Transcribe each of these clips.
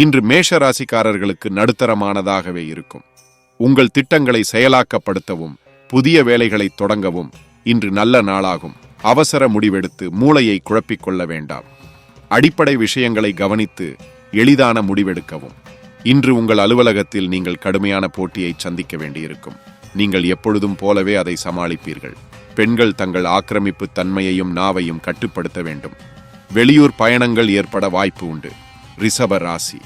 இன்று மேஷ ராசிக்காரர்களுக்கு நடுத்தரமானதாகவே இருக்கும். உங்கள் திட்டங்களை செயலாக்கப்படுத்தவும் புதிய வேலைகளை தொடங்கவும் இன்று நல்ல நாளாகும். அவசர முடிவெடுத்து மூளையை குழப்பிக் கொள்ள வேண்டாம். அடிப்படை விஷயங்களை கவனித்து எளிதான முடிவெடுக்கவும். இன்று உங்கள் அலுவலகத்தில் நீங்கள் கடுமையான போட்டியை சந்திக்க வேண்டியிருக்கும். நீங்கள் எப்பொழுதும் போலவே அதை சமாளிப்பீர்கள். பெண்கள் தங்கள் ஆக்கிரமிப்பு தன்மையையும் நாவையும் கட்டுப்படுத்த வேண்டும். வெளியூர் பயணங்கள் ஏற்பட வாய்ப்பு உண்டு. ரிஷப ராசி.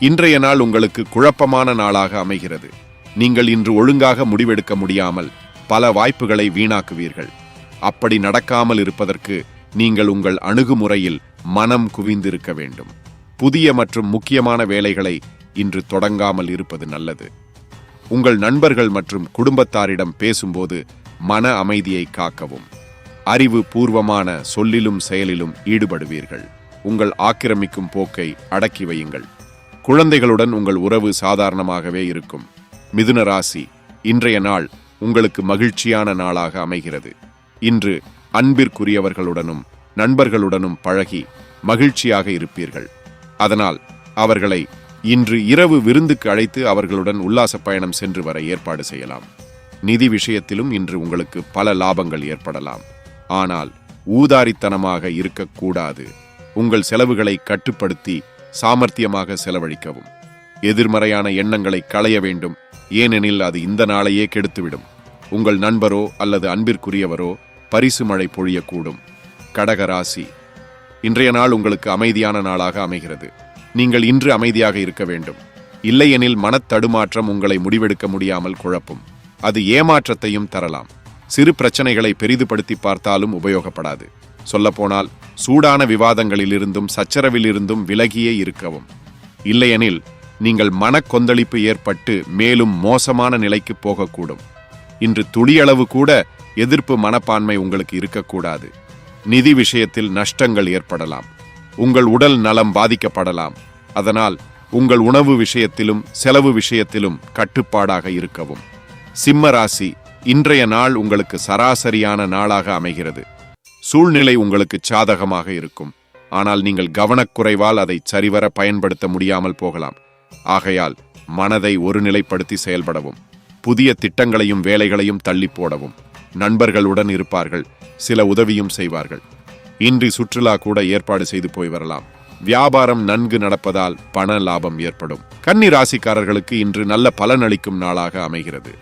இன்றைய நாள் உங்களுக்கு குழப்பமான நாளாக அமைகிறது. நீங்கள் இன்று ஒழுங்காக முடிவெடுக்க முடியாமல் பல வாய்ப்புகளை வீணாக்குவீர்கள். அப்படி நடக்காமல் இருப்பதற்கு நீங்கள் உங்கள் அணுகுமுறையில் மனம் குவிந்திருக்க வேண்டும். புதிய மற்றும் முக்கியமான வேலைகளை இன்று தொடங்காமல் இருப்பது நல்லது. உங்கள் நண்பர்கள் மற்றும் குடும்பத்தாரிடம் பேசும்போது மன அமைதியை காக்கவும். அறிவு பூர்வமான சொல்லிலும் செயலிலும் ஈடுபடுவீர்கள். உங்கள் ஆக்கிரமிக்கும் போக்கை அடக்கி வையுங்கள். குழந்தைகளுடன் உங்கள் உறவு சாதாரணமாகவே இருக்கும். மிதுன ராசி இன்றைய நாள் உங்களுக்கு மகிழ்ச்சியான நாளாக அமைகிறது. இன்று அன்பிற்குரியவர்களுடனும் நண்பர்களுடனும் பழகி மகிழ்ச்சியாக இருப்பீர்கள். அதனால் அவர்களை இன்று இரவு விருந்துக்கு அழைத்து அவர்களுடன் உல்லாச பயணம் சென்று வர ஏற்பாடு செய்யலாம். நிதி விஷயத்திலும் இன்று உங்களுக்கு பல லாபங்கள் ஏற்படலாம். ஆனால் ஊதாரித்தனமாக இருக்கக்கூடாது. உங்கள் செலவுகளை கட்டுப்படுத்தி சாமர்த்தியமாக செலவழிக்கவும். எதிர்மறையான எண்ணங்களை களைய வேண்டும். ஏனெனில் அது இந்த நாளையே கெடுத்துவிடும். உங்கள் நண்பரோ அல்லது அன்பிற்குரியவரோ பரிசு மழை பொழியக்கூடும். கடகராசி இன்றைய நாள் உங்களுக்கு அமைதியான நாளாக அமைகிறது. நீங்கள் இன்று அமைதியாக இருக்க வேண்டும். இல்லையெனில் மனத்தடுமாற்றம் உங்களை முடிவெடுக்க முடியாமல் குழப்பும். அது ஏமாற்றத்தையும் தரலாம். சிறு பிரச்சனைகளை பெரிதுபடுத்தி பார்த்தாலும் உபயோகப்படாது. சொல்லப்போனால் சூடான விவாதங்களிலிருந்தும் சச்சரவிலிருந்தும் விலகியே இருக்கவும். இல்லையெனில் நீங்கள் மனக்கொந்தளிப்பு ஏற்பட்டு மேலும் மோசமான நிலைக்கு போகக்கூடும். இன்று துளியளவு கூட எதிர்ப்பு மனப்பான்மை உங்களுக்கு இருக்கக்கூடாது. நிதி விஷயத்தில் நஷ்டங்கள் ஏற்படலாம். உங்கள் உடல் நலம் பாதிக்கப்படலாம். அதனால் உங்கள் உணவு விஷயத்திலும் செலவு விஷயத்திலும் கட்டுப்பாடாக இருக்கவும். சிம்ம ராசி இன்றைய நாள் உங்களுக்கு சராசரியான நாளாக அமைகிறது. சூழ்நிலை உங்களுக்கு சாதகமாக இருக்கும். ஆனால் நீங்கள் கவனக்குறைவால் அதை சரிவர பயன்படுத்த முடியாமல் போகலாம். ஆகையால் மனதை ஒருநிலைப்படுத்தி செயல்படவும் புதிய திட்டங்களையும் வேலைகளையும் தள்ளி போடவும். நண்பர்களுடன் இருப்பார்கள் சில உதவியும் செய்வார்கள். இன்றி சுற்றுலா கூட ஏற்பாடு செய்து போய் வரலாம். வியாபாரம் நன்கு நடப்பதால் பண லாபம் ஏற்படும். கன்னி ராசிக்காரர்களுக்கு இன்று நல்ல பலனளிக்கும் நாளாக அமைகிறது.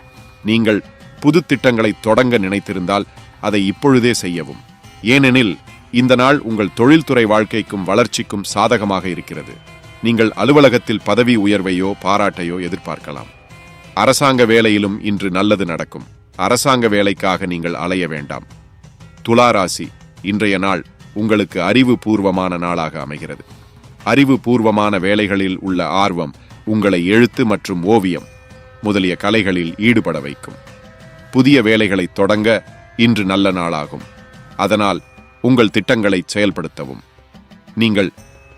நீங்கள் புது திட்டங்களை தொடங்க நினைத்திருந்தால் அதை இப்பொழுதே செய்யவும். ஏனெனில் இந்த நாள் உங்கள் தொழில்துறை வாழ்க்கைக்கும் வளர்ச்சிக்கும் சாதகமாக இருக்கிறது. நீங்கள் அலுவலகத்தில் பதவி உயர்வையோ பாராட்டையோ எதிர்பார்க்கலாம். அரசாங்க வேலையிலும் இன்று நல்லது நடக்கும். அரசாங்க வேலைக்காக நீங்கள் அலைய வேண்டாம். துளாராசி இன்றைய நாள் உங்களுக்கு அறிவு பூர்வமான நாளாக அமைகிறது. அறிவு பூர்வமான வேலைகளில் உள்ள ஆர்வம் உங்களை எழுத்து மற்றும் ஓவியம் முதலிய கலைகளில் ஈடுபட வைக்கும். புதிய வேலைகளை தொடங்க இன்று நல்ல நாளாகும். அதனால் உங்கள் திட்டங்களை செயல்படுத்தவும். நீங்கள்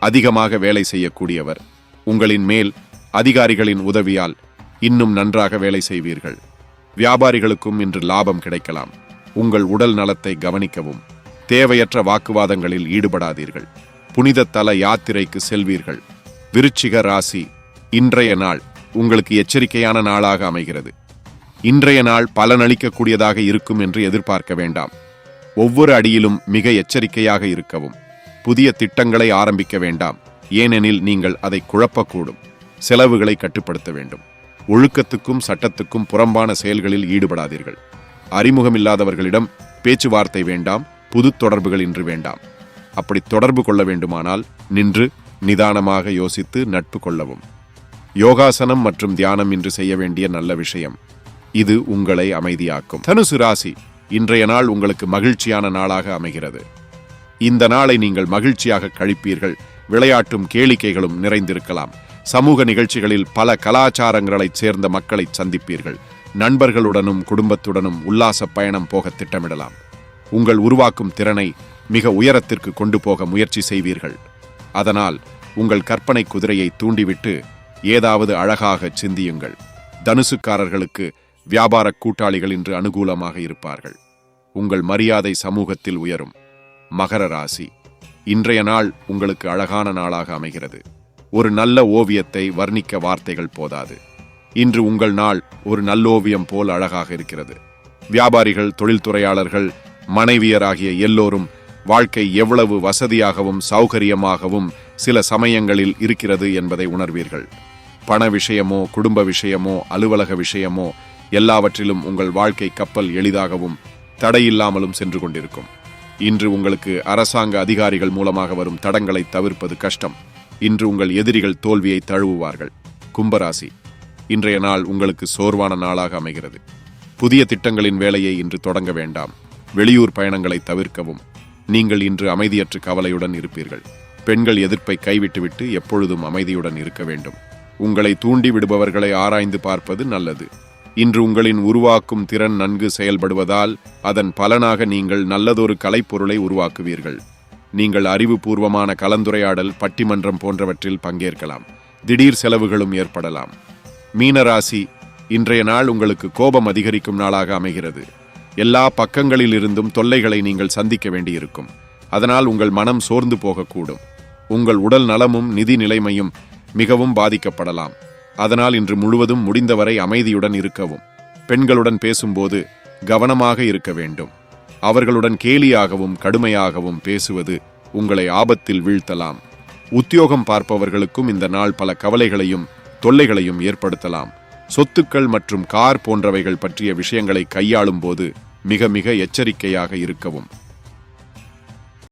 அதிகமாக வேலை செய்யக்கூடியவர் உங்களின் மேல் அதிகாரிகளின் உதவியால் இன்னும் நன்றாக வேலை செய்வீர்கள். வியாபாரிகளுக்கும் இன்று லாபம் கிடைக்கலாம். உங்கள் உடல் நலத்தை கவனிக்கவும். தேவையற்ற வாக்குவாதங்களில் ஈடுபடாதீர்கள். புனித தல யாத்திரைக்கு செல்வீர்கள். விருச்சிக ராசி இன்றைய நாள் உங்களுக்கு எச்சரிக்கையான நாளாக அமைகிறது. இன்றைய நாள் பலனளிக்கக்கூடியதாக இருக்கும் என்று எதிர்பார்க்க வேண்டாம். ஒவ்வொரு அடியிலும் மிக எச்சரிக்கையாக இருக்கவும். புதிய திட்டங்களை ஆரம்பிக்க வேண்டாம். ஏனெனில் நீங்கள் அதை குழப்பக்கூடும். செலவுகளை கட்டுப்படுத்த வேண்டும். ஒழுக்கத்துக்கும் சட்டத்துக்கும் புறம்பான செயல்களில் ஈடுபடாதீர்கள். அறிமுகமில்லாதவர்களிடம் பேச்சுவார்த்தை வேண்டாம். புது தொடர்புகள் இன்று வேண்டாம். அப்படி தொடர்பு கொள்ள வேண்டுமானால் நின்று நிதானமாக யோசித்து நட்பு கொள்ளவும். யோகாசனம் மற்றும் தியானம் இன்று செய்ய வேண்டிய நல்ல விஷயம். இது உங்களை அமைதியாக்கும். தனுசு ராசி. இன்றைய நாள் உங்களுக்கு மகிழ்ச்சியான நாளாக அமைகிறது. இந்த நாளை நீங்கள் மகிழ்ச்சியாக கழிப்பீர்கள். விளையாட்டும் கேளிக்கைகளும் நிறைந்திருக்கலாம். சமூக நிகழ்ச்சிகளில் பல கலாச்சாரங்களைச் சேர்ந்த மக்களை சந்திப்பீர்கள். நண்பர்களுடனும் குடும்பத்துடனும் உல்லாச பயணம் போக திட்டமிடலாம். உங்கள் உருவாக்கும் திறனை மிக உயரத்திற்கு கொண்டு போக முயற்சி செய்வீர்கள். அதனால் உங்கள் கற்பனை குதிரையை தூண்டிவிட்டு ஏதாவது அழகாக சிந்தியுங்கள். தனுசுக்காரர்களுக்கு வியாபார கூட்டாளிகள் இன்று அனுகூலமாக இருப்பார்கள். உங்கள் மரியாதை சமூகத்தில் உயரும். மகர ராசி இன்றைய நாள் உங்களுக்கு அழகான நாளாக அமைகிறது. ஒரு நல்ல ஓவியத்தை வர்ணிக்க வார்த்தைகள் போதாது. இன்று உங்கள் நாள் ஒரு நல்லோவியம் போல் அழகாக இருக்கிறது. வியாபாரிகள் தொழில்துறையாளர்கள் மனைவியர் ஆகிய எல்லோரும் வாழ்க்கை எவ்வளவு வசதியாகவும் சௌகரியமாகவும் சில சமயங்களில் இருக்கிறது என்பதை உணர்வீர்கள். பண விஷயமோ குடும்ப விஷயமோ அலுவலக விஷயமோ எல்லாவற்றிலும் உங்கள் வாழ்க்கை கப்பல் எளிதாகவும் தடையில்லாமலும் சென்று கொண்டிருக்கும். இன்று உங்களுக்கு அரசாங்க அதிகாரிகள் மூலமாக வரும் தடங்களை தவிர்ப்பது கஷ்டம். இன்று உங்கள் எதிரிகள் தோல்வியை தழுவுவார்கள். கும்பராசி இன்றைய நாள் உங்களுக்கு சோர்வான நாளாக அமைகிறது. புதிய திட்டங்களின் வேலையை இன்று தொடங்க வேண்டாம். வெளியூர் பயணங்களை தவிர்க்கவும். நீங்கள் இன்று அமைதியற்று கவலையுடன் இருப்பீர்கள். பெண்கள் எதிர்ப்பை கைவிட்டுவிட்டு எப்பொழுதும் அமைதியுடன் இருக்க வேண்டும். உங்களை தூண்டி விடுபவர்களை ஆராய்ந்து பார்ப்பது நல்லது. இன்று உங்களின் உருவாக்கும் திறன் நன்கு செயல்படுவதால் அதன் பலனாக நீங்கள் நல்லதொரு கலைப்பொருளை உருவாக்குவீர்கள். நீங்கள் அறிவுபூர்வமான கலந்துரையாடல் பட்டிமன்றம் போன்றவற்றில் பங்கேற்கலாம். திடீர் செலவுகளும் ஏற்படலாம். மீனராசி இன்றைய நாள் உங்களுக்கு கோபம் அதிகரிக்கும் நாளாக அமைகிறது. எல்லா பக்கங்களிலிருந்தும் தொல்லைகளை நீங்கள் சந்திக்க வேண்டியிருக்கும். அதனால் உங்கள் மனம் சோர்ந்து போகக்கூடும். உங்கள் உடல் நலமும் நிதி நிலைமையும் மிகவும் பாதிக்கப்படலாம். அதனால் இன்று முழுவதும் முடிந்தவரை அமைதியுடன் இருக்கவும் பெண்களுடன் பேசும்போது கவனமாக இருக்க வேண்டும். அவர்களுடன் கேலியாகவும் கடுமையாகவும் பேசுவது உங்களை ஆபத்தில் வீழ்த்தலாம். உத்தியோகம் பார்ப்பவர்களுக்கும் இந்த நாள் பல கவலைகளையும் தொல்லைகளையும் ஏற்படுத்தலாம். சொத்துக்கள் மற்றும் கார் போன்றவைகள் பற்றிய விஷயங்களை கையாளும் போது மிக மிக எச்சரிக்கையாக இருக்கவும்.